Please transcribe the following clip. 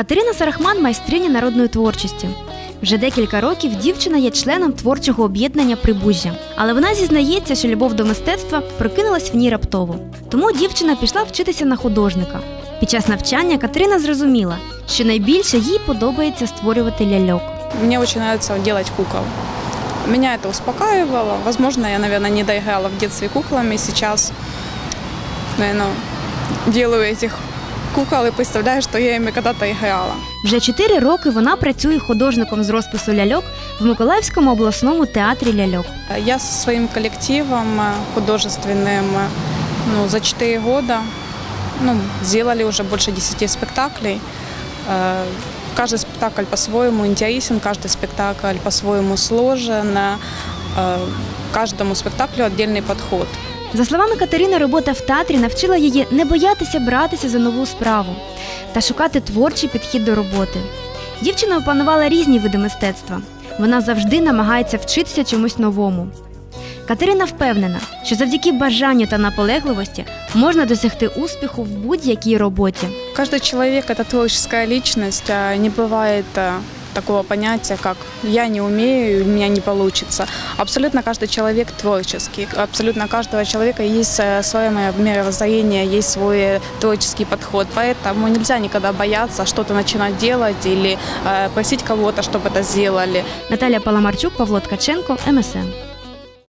Катерина Сарахман майстриня народної творчості. Вже декілька років дівчина є членом творчого об'єднання Прибужжя. Але вона зізнається, що любов до мистецтва прокинулась в ній раптово. Тому дівчина пішла вчитися на художника. Під час навчання Катерина зрозуміла, що найбільше їй подобається створювати ляльок. Мне очень нравится делать кукол. Меня это успокаивало. Возможно, я, наверное, не доиграла в детстве куклами. Сейчас, наверное, делаю этих кукол и представляю, что я ими когда-то играла. Вже чотири роки вона працює художником з розпису ляльок в Миколаївському обласному театрі ляльок. Я со своим коллективом э, художественным э, ну, за 4 года ну, сделали уже больше 10 спектаклей. Э, Каждый спектакль по-своему интересен, каждый спектакль по-своему сложен. э, Каждому спектаклю отдельный подход. За словами Катерини, робота в театрі навчила її не боятися братися за нову справу та шукати творчий підхід до роботи. Дівчина опанувала різні види мистецтва. Вона завжди намагається вчитися чомусь новому. Катерина впевнена, що завдяки бажанню та наполегливості можна досягти успіху в будь-якій роботі. Каждый человек – это творческая личность. а Не бывает э, такого понятия, как «я не умею, у меня не получится». Абсолютно каждый человек творческий. Абсолютно у каждого человека есть э, свое мировоззрение, есть свой э, творческий подход. Поэтому нельзя никогда бояться что-то начинать делать или э, просить кого-то, чтобы это сделали. Наталя Паламарчук, Павло Ткаченко, МСН.